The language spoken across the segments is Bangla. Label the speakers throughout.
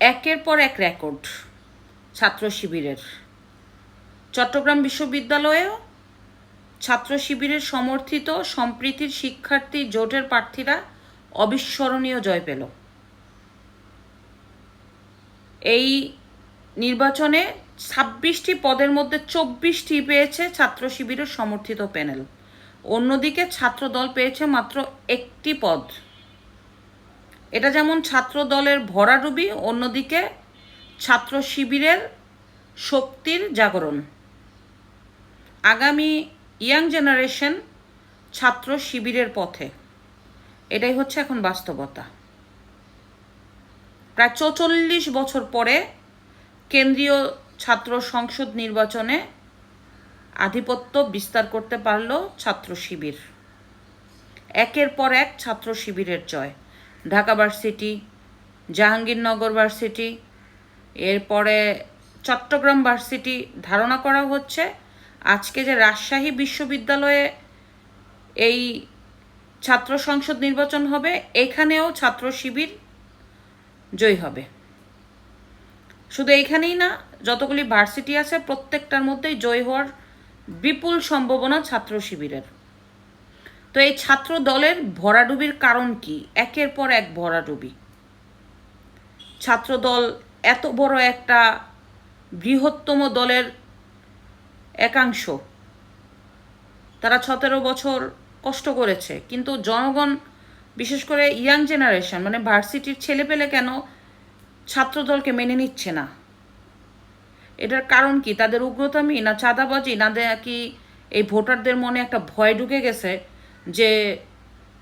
Speaker 1: একের পর এক রেকর্ড ছাত্র শিবিরের। চট্টগ্রাম বিশ্ববিদ্যালয়েও ছাত্র শিবিরের সমর্থিত সম্প্রীতির শিক্ষার্থী জোটের প্রার্থীরা অবিস্মরণীয় জয় পেল। এই নির্বাচনে ছাব্বিশটি পদের মধ্যে চব্বিশটি পেয়েছে ছাত্র শিবিরের সমর্থিত প্যানেল। অন্যদিকে ছাত্র দল পেয়েছে মাত্র একটি পদ। এটা যেমন ছাত্র দলের ভরাডুবি, অন্যদিকে ছাত্র শিবিরের শক্তির জাগরণ। আগামী ইয়াং জেনারেশন ছাত্র শিবিরের পথে। এটাই হচ্ছে এখন বাস্তবতা। প্রায় চৌচল্লিশ বছর পরে কেন্দ্রীয় ছাত্র সংসদ নির্বাচনে আধিপত্য বিস্তার করতে পারল ছাত্র শিবির। একের পর এক ছাত্র শিবিরের জয়। ঢাকা ভার্সিটি, জাহাঙ্গীরনগর ভার্সিটি, এরপরে চট্টগ্রাম ভার্সিটি ধারণা করা হচ্ছে, আজকে যে রাজশাহী বিশ্ববিদ্যালয়ে এই ছাত্র সংসদ নির্বাচন হবে, এখানেও ছাত্র শিবির জয়ী হবে। শুধু এইখানেই না, যতগুলি ভার্সিটি আছে, প্রত্যেকটার মধ্যেই জয় হওয়ার বিপুল সম্ভাবনা ছাত্র শিবিরের। তো এই ছাত্র দলের ভরাডুবির কারণ কি? একের পর এক ভরাডুবি। ছাত্র দল এত বড় একটা বৃহত্তম দলের একাংশ। তারা সতেরো বছর কষ্ট করেছে। কিন্তু জনগণ, বিশেষ করে ইয়াং জেনারেশন মানে ভার্সিটির ছেলেপেলে কেন ছাত্রদলকে মেনে নিচ্ছে না? এটার কারণ কি? তাদের উগ্রতামি না চাঁদাবাজি? না কি এই ভোটারদের মনে একটা ভয় ঢুকে গেছে যে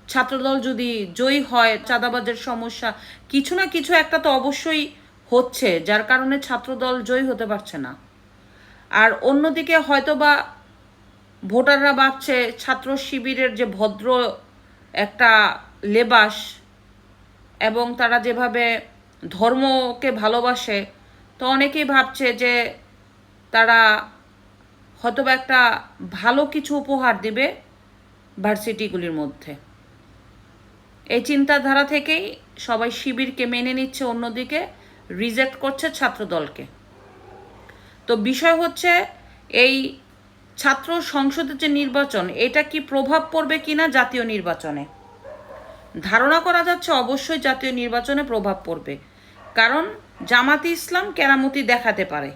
Speaker 1: ছাত্রদল যদি জয়ী হয়, চাঁদাবাজের সমস্যা, কিছু না কিছু একটা তো অবশ্যই হচ্ছে, যার কারণে ছাত্রদল জয়ী হতে পারছে না। আর অন্যদিকে হয়তো বা ভোটাররা ভাবছে, ছাত্র শিবিরের যে ভদ্র একটা লেবাস এবং তারা যেভাবে ধর্মকে ভালোবাসে, তো অনেকেই ভাবছে যে তারা হয়তোবা একটা ভালো কিছু উপহার দিবে। ভার্সিটিগুলির মধ্যে। এই চিন্তাধারা থেকেই সবাই শিবিরকে মেনে নিচ্ছে অন্যদিকে, রিজেক্ট করছে ছাত্রদলকে। তো বিষয় হচ্ছে, এই ছাত্র সংসদের যে নির্বাচন, এটা কি প্রভাব পড়বে কিনা জাতীয় নির্বাচনে? ধারণা করা যাচ্ছে অবশ্যই জাতীয় নির্বাচনে প্রভাব পড়বে। কারণ জামাতি ইসলাম কেরামতি দেখাতে পারে।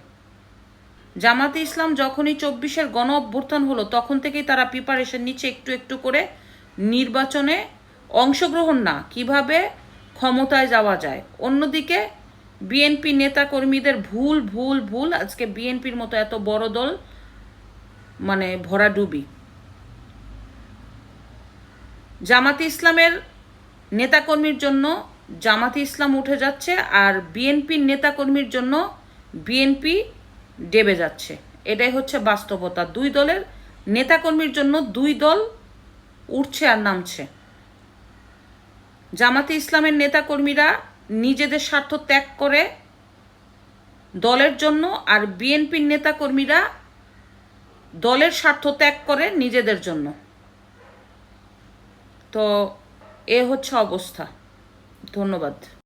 Speaker 1: জামাতি ইসলাম যখনই চব্বিশের গণ অভ্যুত্থান হলো, তখন থেকেই তারা প্রিপারেশন নিচ্ছে একটু একটু করে। নির্বাচনে অংশগ্রহণ না, কীভাবে ক্ষমতায় যাওয়া যায়। অন্যদিকে, বিএনপি নেতাকর্মীদের ভুল ভুল ভুল, আজকে বিএনপির মতো এত বড় দল মানে ভরাডুবি। জামাতি ইসলামের নেতাকর্মীর জন্য জামাতি ইসলাম উঠে যাচ্ছে, আর বিএনপির নেতাকর্মীর জন্য বিএনপি ডেবে যাচ্ছে। এটাই হচ্ছে বাস্তবতা। দুই দলের নেতাকর্মীর জন্য দুই দল উঠছে আর নামছে। জামাতি ইসলামের নেতাকর্মীরা নিজেদের স্বার্থ ত্যাগ করে দলের জন্য আর বিএনপির নেতাকর্মীরা দলের স্বার্থ ত্যাগ করে নিজেদের জন্য। তো এ হচ্ছে অবস্থা। ধন্যবাদ।